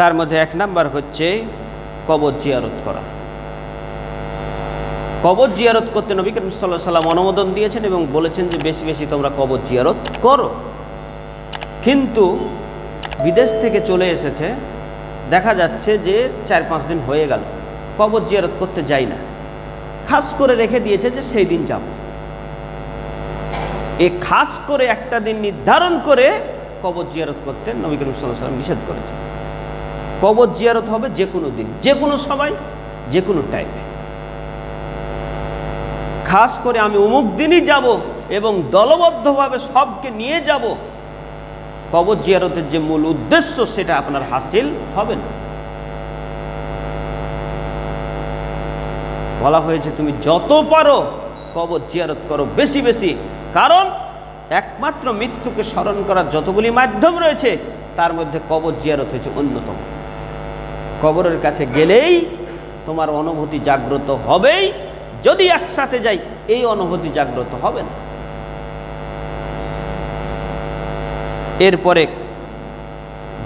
তার মধ্যে এক নাম্বার হচ্ছে কবর জিয়ারত করা। কবর জিয়ারত করতে নবী করিম সাল্লাহ সাল্লাম অনুমোদন দিয়েছেন এবং বলেছেন যে বেশি বেশি তোমরা কবর জিয়ারত করো। কিন্তু বিদেশ থেকে চলে এসেছে, দেখা যাচ্ছে যে চার পাঁচ দিন হয়ে গেল, কবর জিয়ারত করতে যাই না। খাস করে রেখে দিয়েছে যে সেই দিন যাব। এ খাস করে একটা দিন নির্ধারণ করে কবর জিয়ারত করতে নবী করিম সাল্লাহ সাল্লাম নিষেধ করেছে কবর জিয়ারত হবে যে কোনো দিন, যে কোনো সময়, যে কোনো টাইমে খাস করে আমি অমুক দিনই যাব এবং দলবদ্ধভাবে সবকে নিয়ে যাব, কবর জিয়ারতের যে মূল উদ্দেশ্য সেটা আপনার হাসিল হবে না। বলা হয়েছে তুমি যত পারো কবর জিয়ারত করো বেশি বেশি, কারণ একমাত্র মৃত্যুকে স্মরণ করার যতগুলি মাধ্যম রয়েছে, তার মধ্যে কবর জিয়ারত হয়েছে অন্যতম। কবরের কাছে গেলেই তোমার অনুভূতি জাগ্রত হবেই। যদি একসাথে যাই, এই অনুভূতি জাগ্রত হবে না। এরপরে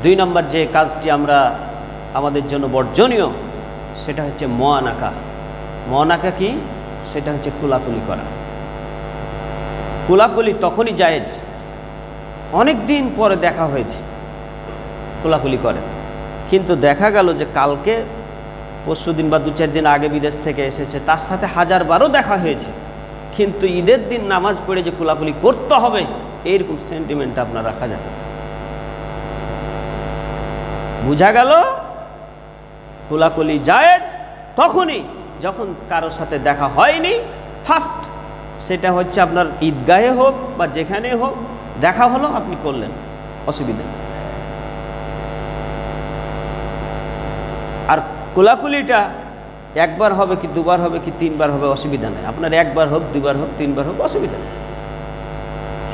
দুই নম্বর যে কাজটি আমরা আমাদের জন্য বর্জনীয়, সেটা হচ্ছে আঁকা মন আঁকা কি? সেটা হচ্ছে কুলাকুলি করা। কুলাকুলি তখনই জায়েজ। অনেক দিন পরে দেখা হয়েছে। কুলাকুলি করে কিন্তু দেখা গেল যে কালকে, পরশু দিন বা দু চার দিন আগে বিদেশ থেকে এসেছে, তার সাথে হাজার বারও দেখা হয়েছে। কিন্তু ঈদের দিন নামাজ পড়ে যে কুলাকুলি করতে হবে, এইরকম সেন্টিমেন্ট আপনার রাখা যাবে বুঝা গেল? কুলাকুলি জায়েজ, তখনই যখন কারোর সাথে দেখা হয়নি ফার্স্ট সেটা হচ্ছে আপনার ঈদগাহে হোক বা যেখানে হোক, দেখা হলো, আপনি করলেন, অসুবিধা নেই। কোলাকুলিটা একবার হবে কি দুবার হবে কি তিনবার হবে অসুবিধা নেই। আপনার একবার হোক, দুবার হোক, তিনবার হোক, অসুবিধা নেই।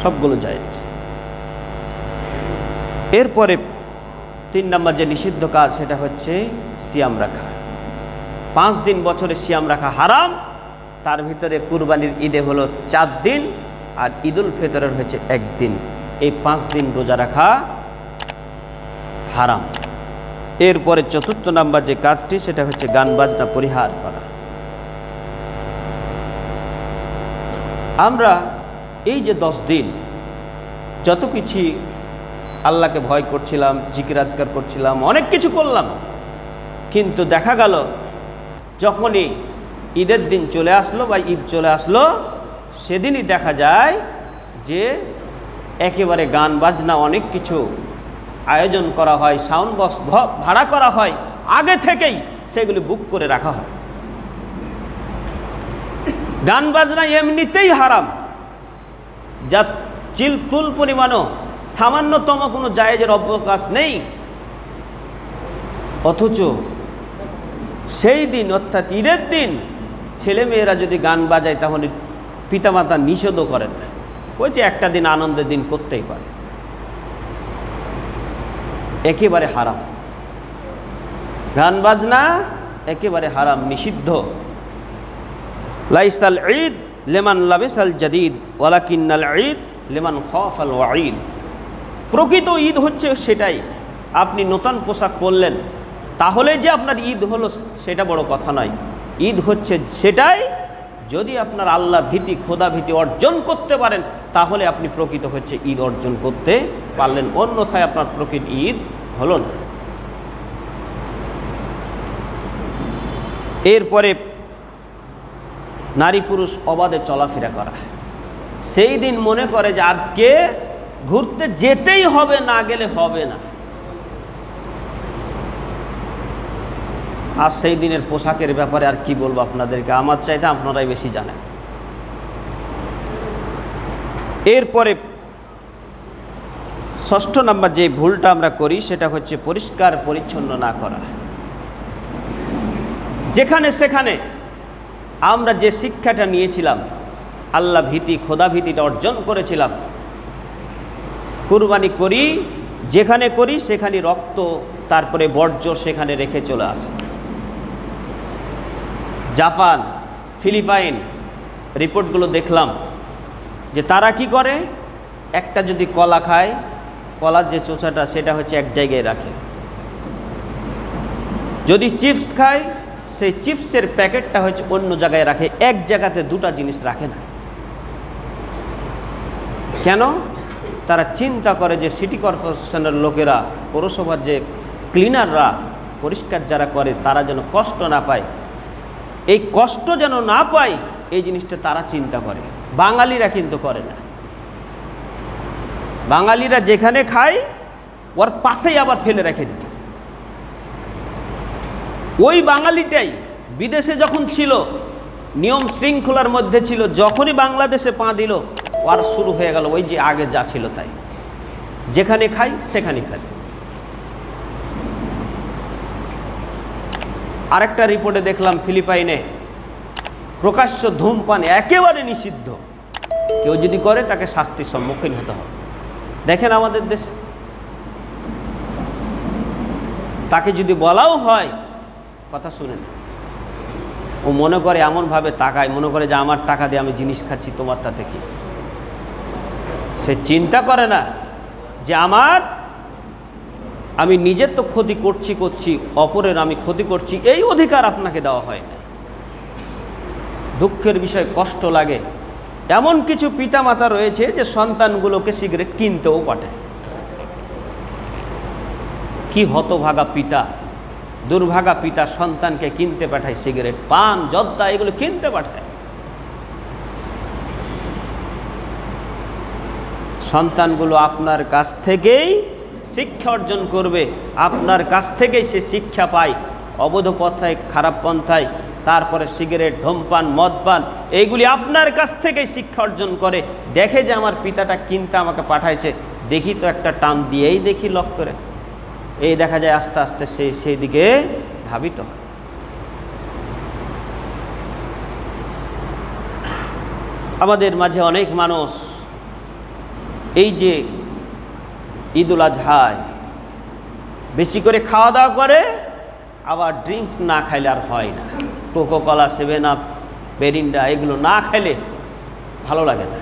সবগুলো যায় এরপরে তিন নম্বর যে নিষিদ্ধ কাজ, সেটা হচ্ছে সিয়াম রাখা। পাঁচ দিন বছরে সিয়াম রাখা হারাম। তার ভিতরে কুরবানির ঈদে হলো চার দিন আর ঈদুল ফিতরের হয়েছে একদিন। এই পাঁচ দিন রোজা রাখা হারাম। এরপরে চতুর্থ নাম্বার যে কাজটি, সেটা হচ্ছে গান বাজনা পরিহার করা। আমরা এই যে দশ দিন, যত কিছু আল্লাহকে ভয় করছিলাম জিকিরাজগার করছিলাম, অনেক কিছু করলাম, কিন্তু দেখা গেল যখনই ঈদের দিন চলে আসলো বা ঈদ চলে আসলো, সেদিনই দেখা যায় যে একেবারে গান বাজনা অনেক কিছু আয়োজন করা হয়, সাউন্ড বক্স ভাড়া করা হয়, আগে থেকেই সেগুলি বুক করে রাখা হয়। গান বাজনা এমনিতেই হারাম। যা চিল তুল পরিমাণও সামান্যতম কোনো জায়েজের অবকাশ নেই। অথচ সেই দিন, অর্থাৎ ঈদের দিন ছেলে মেয়েরা যদি গান বাজায়, তাহলে পিতামাতা নিষেধও করেন না। ওই যে একটা দিন আনন্দের দিন করতেই পারে। একেবারে হারাম। গান বাজনা একেবারে হারাম, নিষিদ্ধ। লাইসাল ঈদ লেমান লাবেসাল জাদিদ, ওয়ালাকিন্নাল ঈদ লেমান খফ আল ওয়াঈদ। প্রকৃত ঈদ হচ্ছে সেটাই। আপনি নতুন পোশাক পরলেন, তাহলে যে আপনার ঈদ হলো সেটা বড় কথা নয়। ঈদ হচ্ছে সেটাই যদি আপনার আল্লাহ ভীতি, খোদা ভীতি অর্জন করতে পারেন, তাহলে আপনি প্রকৃত হচ্ছে ঈদ অর্জন করতে পারলেন। অন্যথায় আপনার প্রকৃত ঈদ হল না। এরপরে নারী পুরুষ অবাধে চলাফেরা করা। সেই দিন মনে করে যে আজকে ঘুরতে যেতেই হবে, না গেলে হবে না। আর সেই দিনের পোশাকের ব্যাপারে আর কি বলব আপনাদেরকে? আমার চাইতে আপনারাই বেশি জানেন। এরপরে ষষ্ঠ নাম্বার যে ভুলটা আমরা করি, সেটা হচ্ছে পরিষ্কার পরিচ্ছন্ন না করা। যেখানে সেখানে আমরা যে শিক্ষাটা নিয়েছিলাম, আল্লাহ ভীতি, খোদা ভীতিটা অর্জন করেছিলাম, কুরবানি করি, যেখানে করি, সেখানে রক্ত, তারপরে বর্জ্য সেখানে রেখে চলে আসে। জাপান, ফিলিপাইন রিপোর্টগুলো দেখলাম যে তারা কি করে? একটা যদি কলা খায়, কলার যে চোচাটা সেটা হচ্ছে এক জায়গায় রাখে। যদি চিপস খায়, সেই চিপসের প্যাকেটটা হচ্ছে অন্য জায়গায় রাখে, এক জায়গাতে দুটা জিনিস রাখে না। কেন? তারা চিন্তা করে যে সিটি কর্পোরেশনের লোকেরা, পৌরসভার যে ক্লিনাররা, পরিষ্কার যারা করে, তারা যেন কষ্ট না পায়। এই কষ্ট যেন না পায়, এই জিনিসটা তারা চিন্তা করে। বাঙালিরা কিন্তু করে না। বাঙালিরা যেখানে খায়, ওর পাশেই আবার ফেলে রেখে দিত। ওই বাঙালিটাই বিদেশে যখন ছিল, নিয়ম শৃঙ্খলার মধ্যে ছিল, যখনই বাংলাদেশে পা দিল ওর শুরু হয়ে গেল, ওই যে আগে যা ছিল তাই। যেখানে খাই সেখানে খাই আরেকটা রিপোর্টে দেখলাম ফিলিপাইনে প্রকাশ্য ধূমপান একেবারে নিষিদ্ধ। কেউ যদি করে, তাকে শাস্তির সম্মুখীন হতে হবে। দেখেন আমাদের দেশে। তাকে যদি বলাও হয়, কথা শুনেন। ও মনে করে এমনভাবে তাকায়, মনে করে যে আমার টাকা দিয়ে আমি জিনিস খাচ্ছি তোমার তাতে কি? সে চিন্তা করে না যে আমার আমি নিজের তো ক্ষতি করছি করছি, অপরের আমি ক্ষতি করছি, এই অধিকার আপনাকে দেওয়া হয় না দুঃখের বিষয়, কষ্ট লাগে। এমন কিছু পিতামাতা রয়েছে যে সন্তানগুলোকে সিগারেট কিনতেও পাঠায় কি হতভাগা পিতা, দুর্ভাগা পিতা সন্তানকে কিনতে পাঠায় সিগারেট, পান, জর্দা, এগুলো কিনতে পাঠায়। সন্তানগুলো আপনার কাছ থেকেই শিক্ষা অর্জন করবে, আপনার কাছ থেকেই সে শিক্ষা পায়। অবৈধ পন্থায় খারাপ পন্থায়, তারপরে সিগারেট, ধূমপান মদ পান এইগুলি আপনার কাছ থেকেই শিক্ষা অর্জন করে। দেখে যে আমার পিতাটা কিনতে আমাকে পাঠাইছে, দেখি তো একটা টান দিয়েই দেখি লক করে। এই দেখা যায় আস্তে আস্তে সে সেই দিকে ধাবিত হয়। আমাদের মাঝে অনেক মানুষ এই যে ঈদুল আজহায়। বেশি করে খাওয়া দাওয়া করে, আবার ড্রিঙ্কস না খাইলে আর হয় না। কোকো কলা সেভেন আপ বেরিন্ডা এগুলো না খাইলে ভালো লাগে না।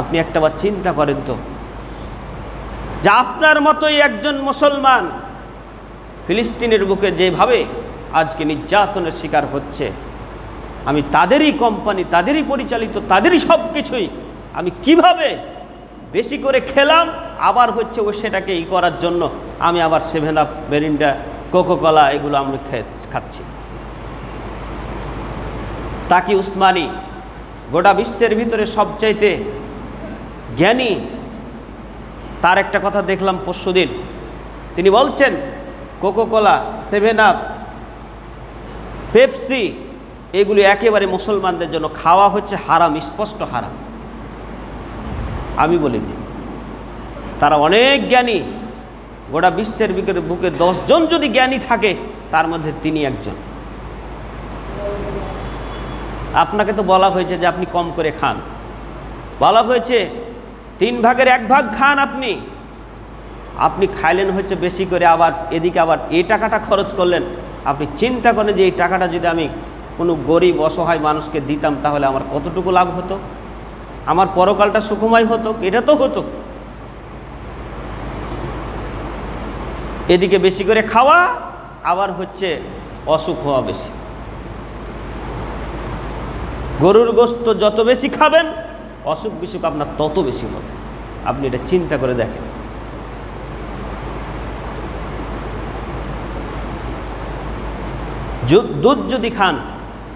আপনি একটাবার চিন্তা করেন তো, যা আপনার মতোই একজন মুসলমান ফিলিস্তিনের বুকে যেভাবে আজকে নির্যাতনের শিকার হচ্ছে, আমি তাদেরই কোম্পানি তাদেরই পরিচালিত, তাদেরই সব কিছুই আমি কীভাবে বেশি করে খেলাম, আবার হচ্ছে ও সেটাকে ই করার জন্য আমি আবার সেভেন আপ মেরিন্ডা কোকোকলা এগুলো আমি খাচ্ছি। তাকি উসমানি, গোটা বিশ্বের ভিতরে সবচাইতে জ্ঞানী, তার একটা কথা দেখলাম পরশুদিন। তিনি বলছেন কোকোকোলা সেভেন আপ পেপসি এগুলি একেবারে মুসলমানদের জন্য খাওয়া হচ্ছে হারাম, স্পষ্ট হারাম। আমি বলিনি। তারা অনেক জ্ঞানী। গোটা বিশ্বের বুকে দশজন যদি জ্ঞানী থাকে, তার মধ্যে তিনি একজন। আপনাকে তো বলা হয়েছে যে আপনি কম করে খান। বলা হয়েছে, তিন ভাগের এক ভাগ খান আপনি। আপনি খাইলেন হচ্ছে বেশি করে, আবার এদিকে আবার এই টাকাটা খরচ করলেন। আপনি চিন্তা করেন যে এই টাকাটা যদি আমি কোনো গরিব, অসহায় মানুষকে দিতাম, তাহলে আমার কতটুকু লাভ হতো? আমার পরকালটা সুখময় হতো, এটা তো হতো। এদিকে বেশি করে খাওয়া, আবার হচ্ছে অসুখ হওয়া বেশি। গরুর গোস্ত যত বেশি খাবেন, অসুখ বিসুখ আপনার তত বেশি হবে। আপনি এটা চিন্তা করে দেখেন। দুধ যদি খান,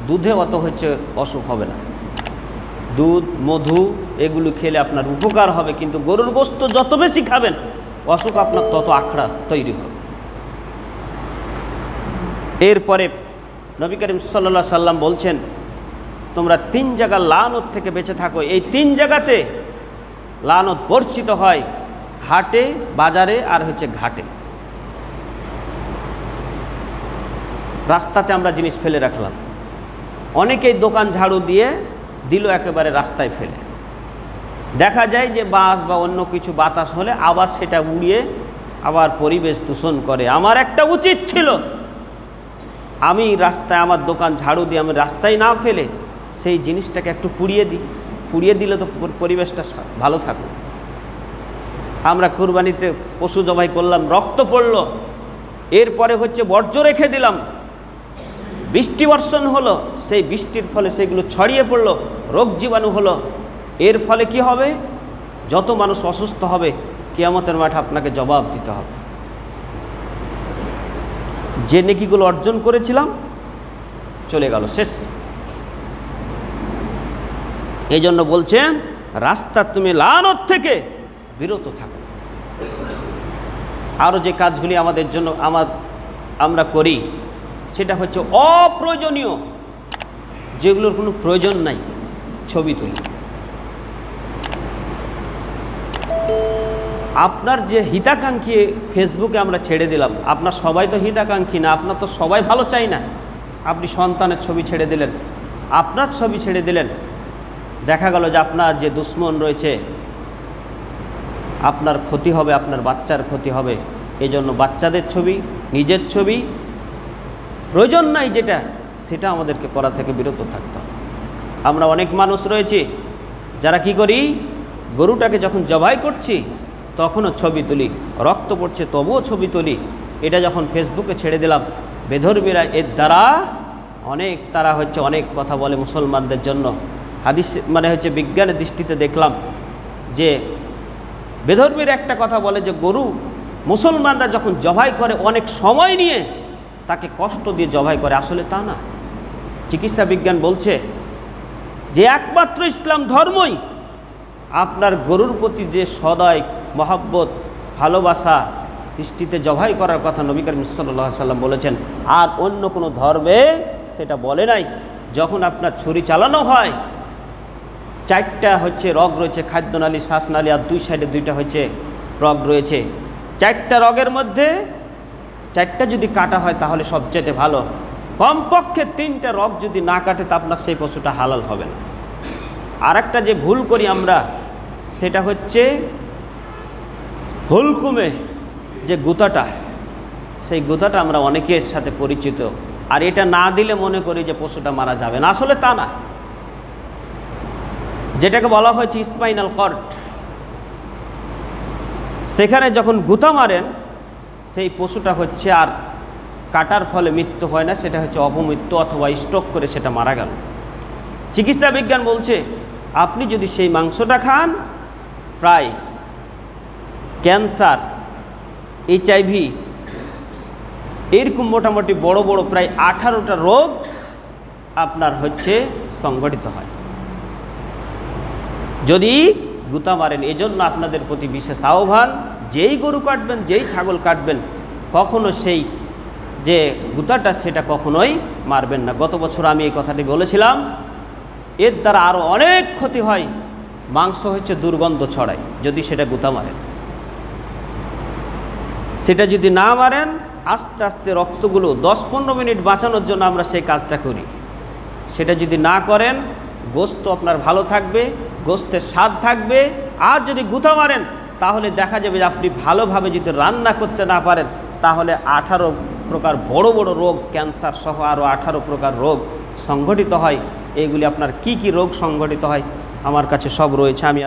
দুধে অত হচ্ছে অসুখ হবে না। দুধ, মধু, এগুলো খেলে আপনার উপকার হবে। কিন্তু গরুর গোস্ত যত বেশি খাবেন, অসুখ আপনার তত আখড়া তৈরি হবে। এরপরে নবী করিম সাল্লা সাল্লাম বলছেন, তোমরা তিন জায়গা লানত থেকে বেঁচে থাকো। এই তিন জায়গাতে লানত বর্ষিত হয় হাটে, বাজারে আর হচ্ছে ঘাটে। রাস্তাতে আমরা জিনিস ফেলে রাখলাম। অনেকেই দোকান ঝাড়ু দিয়ে দিল একেবারে রাস্তায় ফেলে। দেখা যায় যে বাস বা অন্য কিছু বাতাস হলে আবার সেটা উড়িয়ে আবার পরিবেশ দূষণ করে। আমার একটা উচিত ছিল, আমি রাস্তায় আমার দোকান ঝাড়ু দিয়ে আমি রাস্তায় না ফেলে সেই জিনিসটাকে একটু পুড়িয়ে দিই। পুড়িয়ে দিলে তো পরিবেশটা ভালো থাকুক আমরা কুরবানিতে পশু জবাই করলাম, রক্ত পড়ল। এরপরে হচ্ছে বর্জ্য রেখে দিলাম। বৃষ্টি বর্ষণ হলো, সেই বৃষ্টির ফলে সেগুলো ছড়িয়ে পড়ল, রোগ জীবাণু হলো। এর ফলে কি হবে? যত মানুষ অসুস্থ হবে, কিয়ামতের মাঠে আপনাকে জবাব দিতে হবে। যে নেকিগুলো অর্জন করেছিলাম, চলে গেল, শেষ। এই জন্য বলছেন, রাস্তা তুমি লানত থেকে বিরত থাকো। আরও যে কাজগুলি আমাদের জন্য, আমার, আমরা করি সেটা হচ্ছে অপ্রয়োজনীয়, যেগুলোর কোনো প্রয়োজন নাই, ছবি তুলি। আপনার যে হিতাকাঙ্ক্ষী ফেসবুকে আমরা ছেড়ে দিলাম, আপনার সবাই তো হিতাকাঙ্ক্ষী না, আপনার তো সবাই ভালো চাই না। আপনি সন্তানের ছবি ছেড়ে দিলেন, আপনার ছবি ছেড়ে দিলেন, দেখা গেল যে আপনার যে দুশ্মন রয়েছে, আপনার ক্ষতি হবে, আপনার বাচ্চার ক্ষতি হবে। এই জন্য বাচ্চাদের ছবি, নিজের ছবি প্রয়োজন নাই যেটা, সেটা আমাদেরকে করা থেকে বিরত থাকতে হবে। আমরা অনেক মানুষ রয়েছে, যারা কি করি, গরুটাকে যখন জবাই করছি, তখনও ছবি তুলি, রক্ত পড়ছে তবুও ছবি তুলি। এটা যখন ফেসবুকে ছেড়ে দিলাম, বেধর্মীরা এর দ্বারা অনেক তারা হচ্ছে অনেক কথা বলে মুসলমানদের জন্য। হাদিস মানে হচ্ছে বিজ্ঞানের দৃষ্টিতে দেখলাম যে, বেধর্মীর একটা কথা বলে যে গরু মুসলমানরা যখন জবাই করে অনেক সময় নিয়ে তাকে কষ্ট দিয়ে জবাই করে। আসলে তা না। চিকিৎসা বিজ্ঞান বলছে যে একমাত্র ইসলাম ধর্মই আপনার গরুর প্রতি যে সদয়, মহাব্বত, ভালোবাসা দৃষ্টিতে জবাই করার কথা নবী করিম সাল্লাহ সাল্লাম বলেছেন। আর অন্য কোনো ধর্মে সেটা বলে নাই। যখন আপনার ছুরি চালানো হয়, চারটা হচ্ছে রগ রয়েছে, খাদ্যনালী, শ্বাসনালী, আর দুই সাইডে দুইটা হচ্ছে রগ রয়েছে। চারটা রগের মধ্যে চারটা যদি কাটা হয় তাহলে সবচেয়ে ভালো। কমপক্ষে তিনটা রগ যদি না কাটে, তা আপনার সেই পশুটা হালাল হবে না। আর একটা যে ভুল করি আমরা, সেটা হচ্ছে হুলকুমে যে গুতাটা, সেই গুতাটা আমরা অনেকের সাথে পরিচিত। আর এটা না দিলে মনে করি যে পশুটা মারা যাবে না। আসলে তা না। যেটাকে বলা হয়েছে স্পাইনাল কর্ট সেখানে যখন গুতা মারেন সেই পশুটা হচ্ছে আর কাটার ফলে মৃত্যু হয় না, সেটা হচ্ছে অপমৃত্যু অথবা স্ট্রোক করে সেটা মারা গেল। চিকিৎসা বিজ্ঞান বলছে, আপনি যদি সেই মাংসটা খান, প্রায় ক্যান্সার এইচআইভি এরকম মোটামুটি বড় বড় প্রায় আঠারোটা রোগ আপনার হচ্ছে সংগঠিত হয়। যদি গুতা মারেন, এজন্য আপনাদের প্রতি বিশেষ আহ্বান যেই গরু কাটবেন, যেই ছাগল কাটবেন, কখনো সেই যে গুতাটা, সেটা কখনোই মারবেন না। গত বছর আমি এই কথাটি বলেছিলাম, এর দ্বারা আরও অনেক ক্ষতি হয়। মাংস হচ্ছে দুর্গন্ধ ছড়ায়, যদি সেটা গুতা মারেন। সেটা যদি না মারেন, আস্তে আস্তে রক্তগুলো দশ পনেরো মিনিট বাঁচানোর জন্য আমরা সেই কাজটা করি। সেটা যদি না করেন, গোস্ত আপনার ভালো থাকবে, গোস্তের স্বাদ থাকবে। আর যদি গুঁতা মারেন তাহলে দেখা যাবে যে আপনি ভালোভাবে যদি রান্না করতে না পারেন, তাহলে আঠারো প্রকার বড় বড় রোগ, ক্যান্সার সহ আরও আঠারো প্রকার রোগ সংঘটিত হয়। এইগুলি আপনার কি কি রোগ সংঘটিত হয়, আমার কাছে সব রয়েছে। আমি